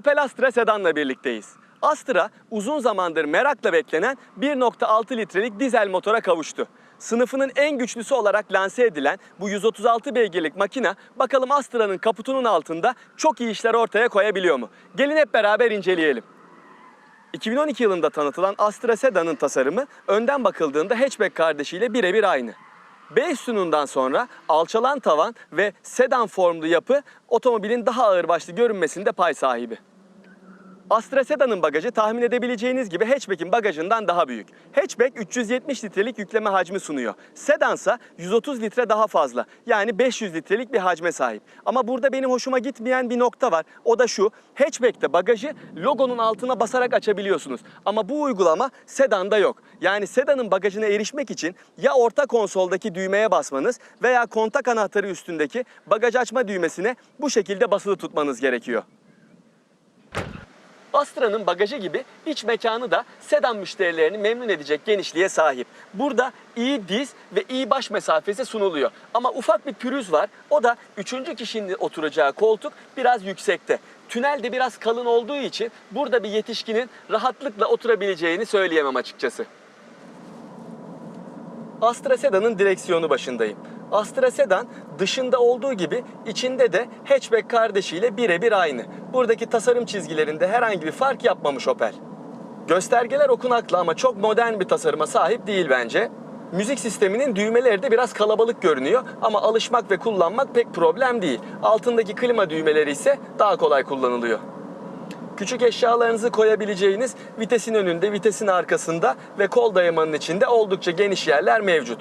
Opel Astra sedanla birlikteyiz. Astra uzun zamandır merakla beklenen 1.6 litrelik dizel motora kavuştu. Sınıfının en güçlüsü olarak lanse edilen bu 136 beygirlik makina bakalım Astra'nın kaputunun altında çok iyi işler ortaya koyabiliyor mu? Gelin hep beraber inceleyelim. 2012 yılında tanıtılan Astra Sedan'ın tasarımı önden bakıldığında hatchback kardeşiyle birebir aynı. B üstününden sonra alçalan tavan ve sedan formlu yapı otomobilin daha ağırbaşlı görünmesinde pay sahibi. Astra Sedan'ın bagajı tahmin edebileceğiniz gibi hatchback'in bagajından daha büyük. Hatchback 370 litrelik yükleme hacmi sunuyor. Sedan ise 130 litre daha fazla. Yani 500 litrelik bir hacme sahip. Ama burada benim hoşuma gitmeyen bir nokta var. O da şu. Hatchback'te bagajı logonun altına basarak açabiliyorsunuz. Ama bu uygulama Sedan'da yok. Yani Sedan'ın bagajına erişmek için ya orta konsoldaki düğmeye basmanız veya kontak anahtarı üstündeki bagaj açma düğmesine bu şekilde basılı tutmanız gerekiyor. Astra'nın bagajı gibi iç mekanı da sedan müşterilerini memnun edecek genişliğe sahip. Burada iyi diz ve iyi baş mesafesi sunuluyor. Ama ufak bir pürüz var. O da üçüncü kişinin oturacağı koltuk biraz yüksekte. Tünel de biraz kalın olduğu için burada bir yetişkinin rahatlıkla oturabileceğini söyleyemem açıkçası. Astra Sedan'ın direksiyonu başındayım. Astra Sedan dışında olduğu gibi içinde de hatchback kardeşiyle birebir aynı. Buradaki tasarım çizgilerinde herhangi bir fark yapmamış Opel. Göstergeler okunaklı ama çok modern bir tasarıma sahip değil bence. Müzik sisteminin düğmeleri de biraz kalabalık görünüyor ama alışmak ve kullanmak pek problem değil. Altındaki klima düğmeleri ise daha kolay kullanılıyor. Küçük eşyalarınızı koyabileceğiniz vitesin önünde, vitesin arkasında ve kol dayamanın içinde oldukça geniş yerler mevcut.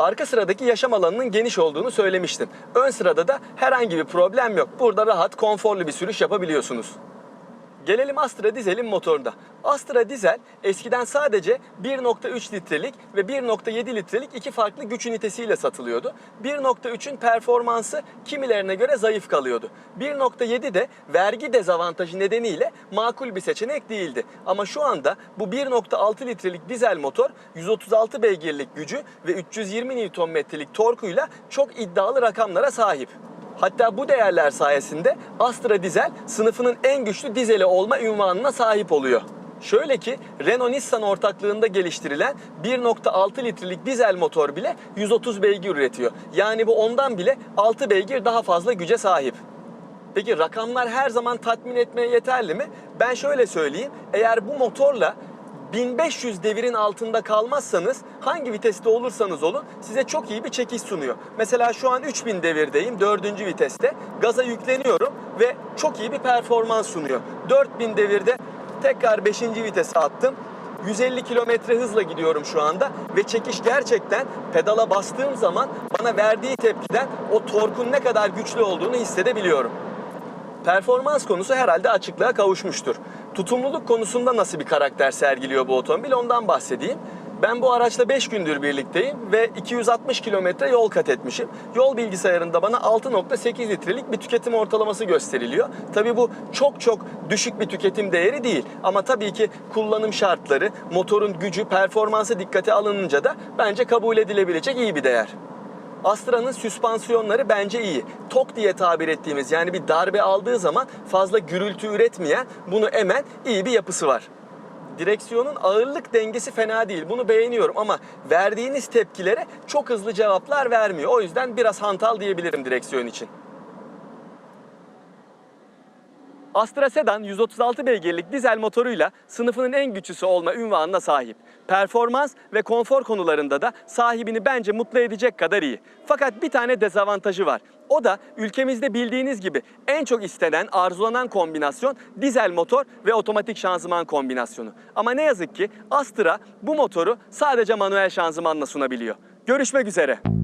Arka sıradaki yaşam alanının geniş olduğunu söylemiştim. Ön sırada da herhangi bir problem yok. Burada rahat, konforlu bir sürüş yapabiliyorsunuz. Gelelim Astra Dizel'in motoruna. Astra Dizel eskiden sadece 1.3 litrelik ve 1.7 litrelik iki farklı güç ünitesiyle satılıyordu. 1.3'ün performansı kimilerine göre zayıf kalıyordu. 1.7 de vergi dezavantajı nedeniyle makul bir seçenek değildi. Ama şu anda bu 1.6 litrelik dizel motor 136 beygirlik gücü ve 320 Nm'lik torkuyla çok iddialı rakamlara sahip. Hatta bu değerler sayesinde Astra Dizel sınıfının en güçlü dizeli olma ünvanına sahip oluyor. Şöyle ki Renault Nissan ortaklığında geliştirilen 1.6 litrelik dizel motor bile 130 beygir üretiyor. Yani bu ondan bile 6 beygir daha fazla güce sahip. Peki rakamlar her zaman tatmin etmeye yeterli mi? Ben şöyle söyleyeyim. Eğer bu motorla 1500 devirin altında kalmazsanız hangi viteste olursanız olun size çok iyi bir çekiş sunuyor. Mesela şu an 3000 devirdeyim 4. viteste. Gaza yükleniyorum ve çok iyi bir performans sunuyor. 4000 devirde tekrar 5. vitese attım. 150 kilometre hızla gidiyorum şu anda ve çekiş gerçekten pedala bastığım zaman bana verdiği tepkiden o torkun ne kadar güçlü olduğunu hissedebiliyorum. Performans konusu herhalde açıklığa kavuşmuştur. Tutumluluk konusunda nasıl bir karakter sergiliyor bu otomobil ondan bahsedeyim. Ben bu araçla 5 gündür birlikteyim ve 260 kilometre yol kat etmişim. Yol bilgisayarında bana 6.8 litrelik bir tüketim ortalaması gösteriliyor. Tabii bu çok çok düşük bir tüketim değeri değil. Ama tabii ki kullanım şartları, motorun gücü, performansı dikkate alınınca da bence kabul edilebilecek iyi bir değer. Astra'nın süspansiyonları bence iyi. Tok diye tabir ettiğimiz yani bir darbe aldığı zaman fazla gürültü üretmeyen, bunu emen iyi bir yapısı var. Direksiyonun ağırlık dengesi fena değil. Bunu beğeniyorum ama verdiğiniz tepkilere çok hızlı cevaplar vermiyor. O yüzden biraz hantal diyebilirim direksiyon için. Astra Sedan 136 beygirlik dizel motoruyla sınıfının en güçlüsü olma ünvanına sahip. Performans ve konfor konularında da sahibini bence mutlu edecek kadar iyi. Fakat bir tane dezavantajı var. O da ülkemizde bildiğiniz gibi en çok istenen, arzulanan kombinasyon dizel motor ve otomatik şanzıman kombinasyonu. Ama ne yazık ki Astra bu motoru sadece manuel şanzımanla sunabiliyor. Görüşmek üzere.